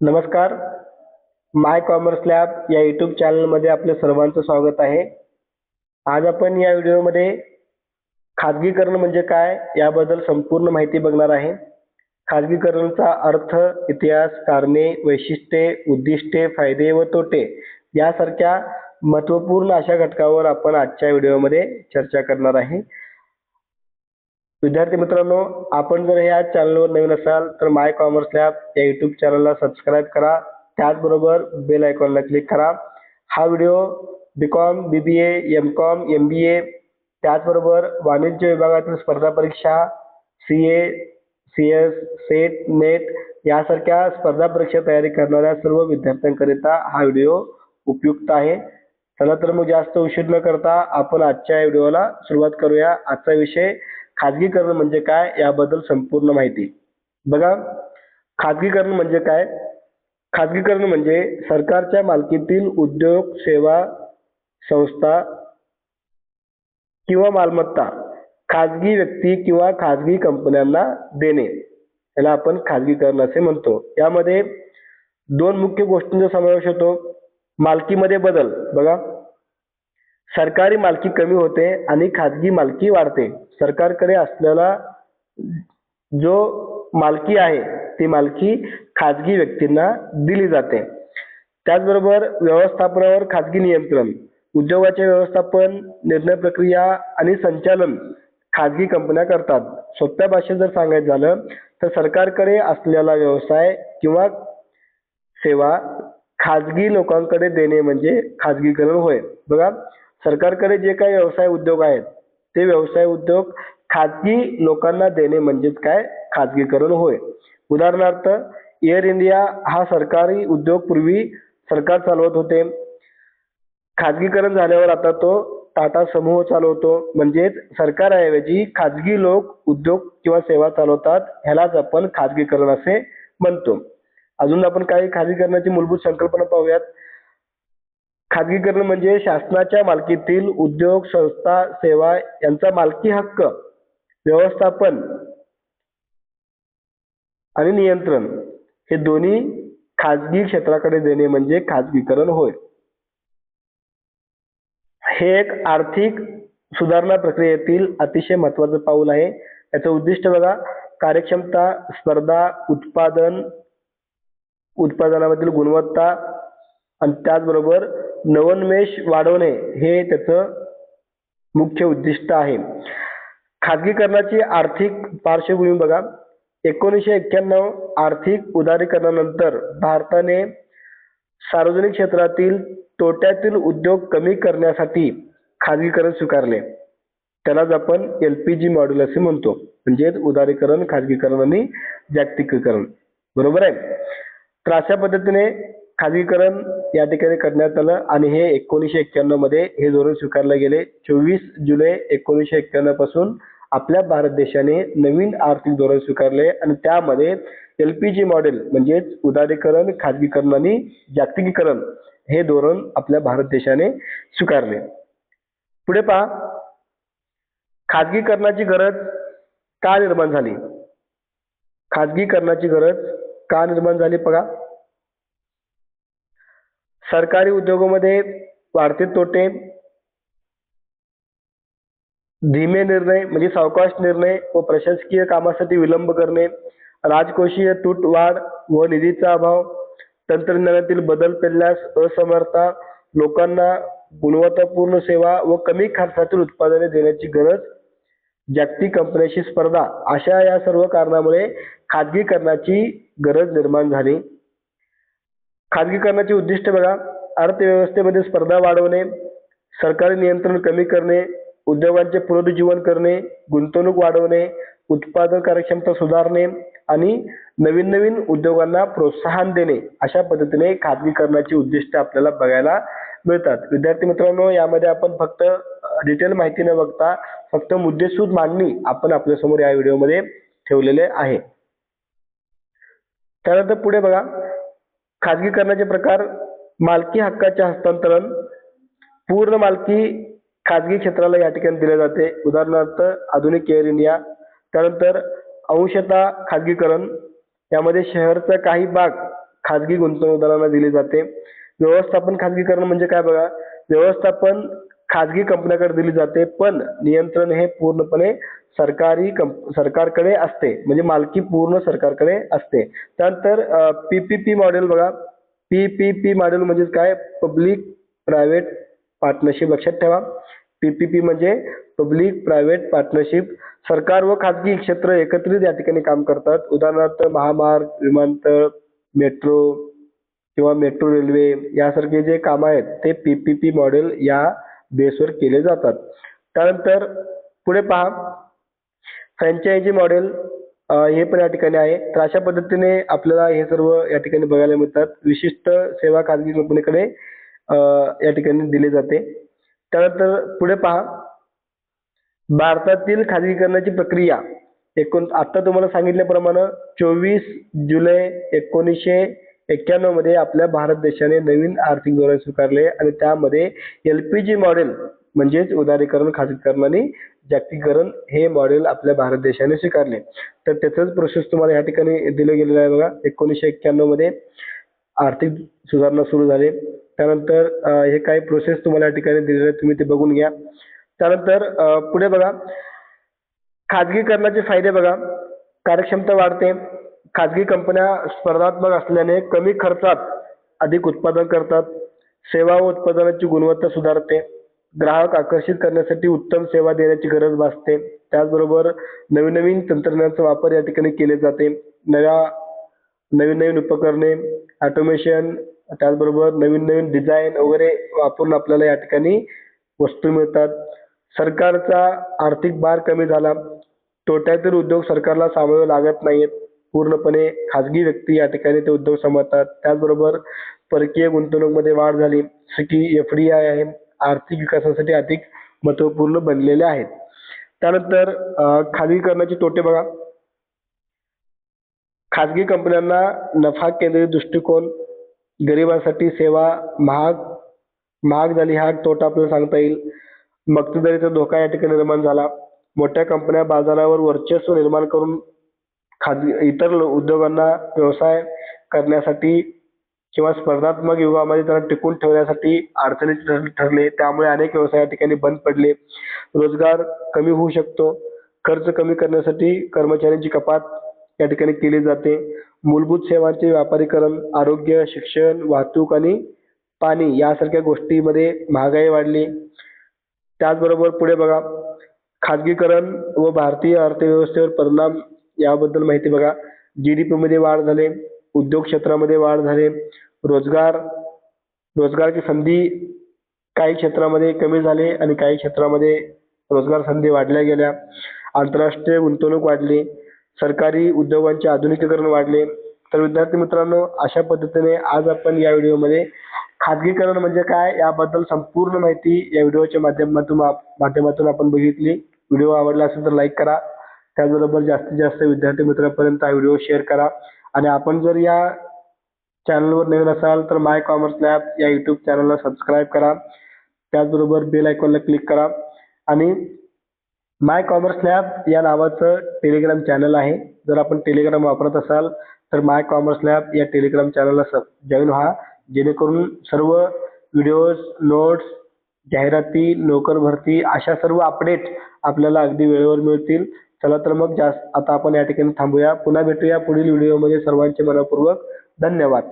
नमस्कार. My commerce lab या YouTube चॅनलमध्ये आपले सर्वांचं स्वागत आहे. आज आपण या व्हिडिओमध्ये खाजगीकरण म्हणजे काय याबद्दल संपूर्ण माहिती बघणार आहे. खाजगीकरणचा अर्थ इतिहास कारणे वैशिष्ट्ये उद्दिष्टे फायदे व तोटे यासारख्या महत्त्वपूर्ण अशा घटकावर आपण आजच्या व्हिडिओमध्ये चर्चा करणार आहे. विद्यार्थी मित्रांनो आपण जर या चॅनलवर नवीन असाल तर माय कॉमर्स लॅब या यूट्यूब चॅनलला सबस्क्राईब करा. त्याचबरोबर बेल आयकॉनला क्लिक करा. हा video B com B B A M com M B A त्याचबरोबर वाणिज्य विभागातील स्पर्धा परीक्षा C A C S SET NET यासारख्या स्पर्धा परीक्षा तयारी करणाऱ्या सर्व विद्यार्थ्यांकरिता हा व्हिडिओ उपयुक्त आहे. चला तर मग जास्त उशीर न करता आपण आजच्या व्हिडिओला सुरुवात करूया. आजचा विषय खाजगीकरण म्हणजे काय याबद्दल संपूर्ण माहिती. बघा खाजगीकरण म्हणजे काय? खाजगीकरण म्हणजे सरकारच्या मालकीतील उद्योग सेवा संस्था किंवा मालमत्ता खाजगी व्यक्ती किंवा खाजगी कंपन्यांना देणे. याला आपण खाजगीकरण असे म्हणतो. यामध्ये दोन मुख्य गोष्टींचा समावेश होतो. मालकीमध्ये बदल. बघा सरकारी मालकी कमी होते आणि खाजगी मालकी वाढते. सरकारकडे असलेला जो मालकी आहे ती मालकी खाजगी व्यक्तींना दिली जाते. त्याचबरोबर व्यवस्थापनावर खाजगी नियंत्रण उद्योगाचे व्यवस्थापन निर्णय प्रक्रिया आणि संचालन खाजगी कंपन्या करतात. सोप्या भाषेत जर सांगायचं झालं तर सरकारकडे असलेला व्यवसाय किंवा सेवा खाजगी लोकांकडे देणे म्हणजे खाजगीकरण होय. बघा सरकारकडे जे काही व्यवसाय उद्योग आहेत ते व्यवसाय उद्योग खाजगी लोकांना देणे म्हणजेच काय? खाजगीकरण होय. उदाहरणार्थ एअर इंडिया हा सरकारी उद्योग पूर्वी सरकार चालवत होते. खाजगीकरण झाल्यावर आता तो टाटा समूह चालवतो. म्हणजेच सरकारऐवजी खाजगी लोक उद्योग किंवा सेवा चालवतात ह्यालाच आपण खाजगीकरण असे म्हणतो. अजून आपण काही खाजगीकरणाची मूलभूत संकल्पना पाहूयात. खाजगीकरण म्हणजे शासनाच्या मालकीतील उद्योग संस्था सेवा यांचा मालकी हक्क व्यवस्थापन आणि नियंत्रण हे दोन्ही खाजगी क्षेत्राकडे देणे म्हणजे खाजगीकरण होय. हे एक आर्थिक सुधारणा प्रक्रियेतील अतिशय महत्वाचं पाऊल आहे. याचं उद्दिष्ट बघा कार्यक्षमता स्पर्धा उत्पादन उत्पादनामधील गुणवत्ता आणि त्याचबरोबर नवोन्मेष वाढवणे हे त्याचं मुख्य उद्दिष्ट आहे. खाजगीकरणाची आर्थिक पार्श्वभूमी बघा. एकोणीसशे एक्क्याण्णव आर्थिक उदारीकरणानंतर भारताने सार्वजनिक क्षेत्रातील तोट्यातील उद्योग कमी करण्यासाठी खाजगीकरण स्वीकारले. त्यालाच आपण एल पी जी मॉड्यूल असे म्हणतो. म्हणजेच उदारीकरण खाजगीकरण आणि जागतिकीकरण. बरोबर आहे? तर अशा पद्धतीने खाजगीकरण या ठिकाणी करण्यात आलं आणि हे एकोणीसशे एक्क्याण्णवमध्ये हे धोरण स्वीकारले गेले. चोवीस जुलै एकोणीसशे एक्क्याण्णवपासून आपल्या भारत देशाने नवीन आर्थिक धोरण स्वीकारले आणि त्यामध्ये एल पी जी मॉडेल म्हणजेच उदारीकरण खाजगीकरण आणि जागतिकीकरण हे धोरण आपल्या भारत देशाने स्वीकारले. पुढे पहा. खाजगीकरणाची गरज का निर्माण झाली? खाजगीकरणाची गरज का निर्माण झाली बघा. सरकारी उद्योगामध्ये वाढते तोटे धीमे निर्णय म्हणजे सावकाश निर्णय व प्रशासकीय कामासाठी विलंब करणे राजकोषीय तूट वाढ व निधीचा अभाव तंत्रज्ञानातील बदल पेलण्यास असमर्थता लोकांना गुणवत्तापूर्ण सेवा व कमी खर्चातील उत्पादने देण्याची गरज जागतिक कंपन्यांशी स्पर्धा अशा या सर्व कारणामुळे खाजगीकरणाची गरज निर्माण झाली. खाजगीकरणाचे उद्दिष्ट बघा. अर्थव्यवस्थेमध्ये स्पर्धा वाढवणे सरकारी नियंत्रण कमी करणे उद्योगांचे पुनरुज्जीवन करणे गुंतवणूक वाढवणे उत्पादन कार्यक्षमता सुधारणे आणि नवीन नवीन उद्योगांना प्रोत्साहन देणे अशा पद्धतीने खाजगीकरणाची उद्दिष्ट आपल्याला बघायला मिळतात. विद्यार्थी मित्रांनो यामध्ये आपण फक्त डिटेल माहिती न बघता फक्त मुद्देसूद मांडणी आपण आपल्यासमोर या व्हिडिओमध्ये ठेवलेले आहे. त्यानंतर पुढे बघा. खाजगीकरणाचे प्रकार मालकी हक्काचे हस्तांतरण पूर्ण मालकी खाजगी क्षेत्राला या ठिकाणी दिले जाते. उदाहरणार्थ आधुनिक एअर इंडिया त्यानंतर अंशतः खाजगीकरण यामध्ये शहरचा काही भाग खाजगी गुंतवणूकदारांना दिली जाते. व्यवस्थापन खाजगीकरण म्हणजे काय बघा? व्यवस्थापन खाजगी कंपन्याकडे दिली जाते पण नियंत्रण हे पूर्णपणे सरकारी कंप सरकारकडे असते. म्हणजे मालकी पूर्ण सरकारकडे असते. त्यानंतर पीपीपी मॉडेल बघा. पीपीपी मॉडेल म्हणजे काय? पब्लिक प्रायव्हेट पार्टनरशिप लक्षात ठेवा. पीपीपी म्हणजे पब्लिक प्रायव्हेट पार्टनरशिप सरकार व खाजगी क्षेत्र एकत्रित या ठिकाणी काम करतात. उदाहरणार्थ महामार्ग विमानतळ मेट्रो किंवा मेट्रो रेल्वे यासारखे जे काम आहेत ते पीपीपी मॉडेल या बेसवर केले जातात. त्यानंतर पुढे पहा. फ्रँचायझी मॉडेल हे पण या ठिकाणी आहे. तर अशा पद्धतीने आपल्याला हे सर्व या ठिकाणी बघायला मिळतात. विशिष्ट सेवा खाजगी कंपनीकडे या ठिकाणी दिले जाते. त्यानंतर पुढे पहा. भारतातील खाजगीकरणाची प्रक्रिया एकोण आता तुम्हाला सांगितल्याप्रमाणे चोवीस जुलै एकोणीसशे एक्क्याण्णवमध्ये आपल्या भारत देशाने नवीन आर्थिक धोरण स्वीकारले आणि त्यामध्ये एलपीजी मॉडेल म्हणजेच उदारीकरण खाजगीकरण आणि जागतिकीकरण हे मॉडेल आपल्या भारत देशाने स्वीकारले. तर त्याचंच प्रोसेस तुम्हाला या ठिकाणी दिलं गेलेलं आहे बघा. एकोणीसशे एक्क्याण्णवमध्ये आर्थिक सुधारणा सुरू झाली. त्यानंतर हे काही प्रोसेस तुम्हाला या ठिकाणी दिलेले आहेत. तुम्ही ते बघून घ्या. त्यानंतर पुढे बघा. खाजगीकरणाचे फायदे बघा. कार्यक्षमता वाढते. खाजगी कंपन्या स्पर्धात्मक असल्याने कमी खर्चात अधिक उत्पादन करतात. सेवा व उत्पादनाची गुणवत्ता सुधारते. ग्राहक आकर्षित करण्यासाठी उत्तम सेवा देण्याची गरज भासते. त्याचबरोबर नवीन नवीन तंत्रज्ञानाचा वापर या ठिकाणी केले जाते. नव्या नवीन नवीन उपकरणे ऑटोमेशन त्याचबरोबर नवीन नवीन डिझाईन वगैरे वापरून आपल्याला या ठिकाणी वस्तू मिळतात. सरकारचा आर्थिक भार कमी झाला. तोट्यातील उद्योग सरकारला सामावे लागत नाहीत. पूर्णपणे खाजगी व्यक्ती या ठिकाणी ते उद्योग सांभाळतात त्याचबरोबर परकीय गुंतवणूकमध्ये वाढ झाली सिटी की एफ डी आय आहे. आर्थिक विकासासाठी अधिक महत्त्वपूर्ण बनलेले आहेत. त्यानंतर खाजगीकरणाचे तोटे बघा. खाजगी कंपन्यांना नफा केंद्रित दृष्टिकोन गरिबांसाठी सेवा महाग महाग झाली हा तोटा आपल्याला सांगता येईल. मक्तेदारीचा धोका या ठिकाणी निर्माण झाला. मोठ्या कंपन्या बाजारावर वर्चस्व निर्माण करून खाजगी इतर उद्योगांना व्यवसाय करण्यासाठी किंवा स्पर्धात्मक युगामध्ये त्यांना टिकून ठेवण्यासाठी अडचणीचे ठरले. त्यामुळे अनेक व्यवसाय या ठिकाणी बंद पडले. रोजगार कमी होऊ शकतो. खर्च कमी करण्यासाठी कर्मचाऱ्यांची कपात या ठिकाणी केली जाते. मूलभूत सेवांचे व्यापारीकरण आरोग्य शिक्षण वाहतूक आणि पाणी यासारख्या गोष्टीमध्ये महागाई वाढली. त्याचबरोबर पुढे बघा. खाजगीकरण व भारतीय अर्थव्यवस्थेवर परिणाम याबद्दल माहिती बघा. जी डी पीमध्ये वाढ झाले उद्योग क्षेत्रामध्ये वाढ झाले रोजगार रोजगाराची संधी काही क्षेत्रामध्ये कमी झाले आणि काही क्षेत्रामध्ये रोजगार संधी वाढल्या गेल्या. आंतरराष्ट्रीय गुंतवणूक वाढली सरकारी उद्योगांचे आधुनिकीकरण वाढले. तर विद्यार्थी मित्रांनो अशा पद्धतीने आज आपण या व्हिडिओमध्ये खाजगीकरण म्हणजे काय याबद्दल संपूर्ण माहिती या व्हिडिओच्या माध्यमातून माध्यमातून आपण बघितली. व्हिडिओ आवडला असेल तर लाईक करा. त्याचबरोबर जास्तीत जास्त विद्यार्थी मित्रांपर्यंत हा व्हिडिओ शेअर करा. आणि आपण जर या चॅनलवर नवीन असाल तर माय कॉमर्स लॅब या यूट्यूब चॅनलला सबस्क्राईब करा. त्याचबरोबर बेल आयकॉनला क्लिक करा. आणि माय कॉमर्स लॅब या नावाचं टेलिग्राम चॅनल आहे. जर आपण टेलिग्राम वापरत असाल तर माय कॉमर्स लॅब या टेलिग्राम चॅनलला सब जॉईन व्हा. जेणेकरून सर्व व्हिडिओज नोट्स जाहिराती नोकर भरती अशा सर्व अपडेट आपल्याला अगदी वेळेवर मिळतील. चला तर मग जास्त आता आपण या ठिकाणी थांबूया. पुन्हा भेटूया पुढील व्हिडिओमध्ये सर्वांचे मनपूर्वक धन्यवाद.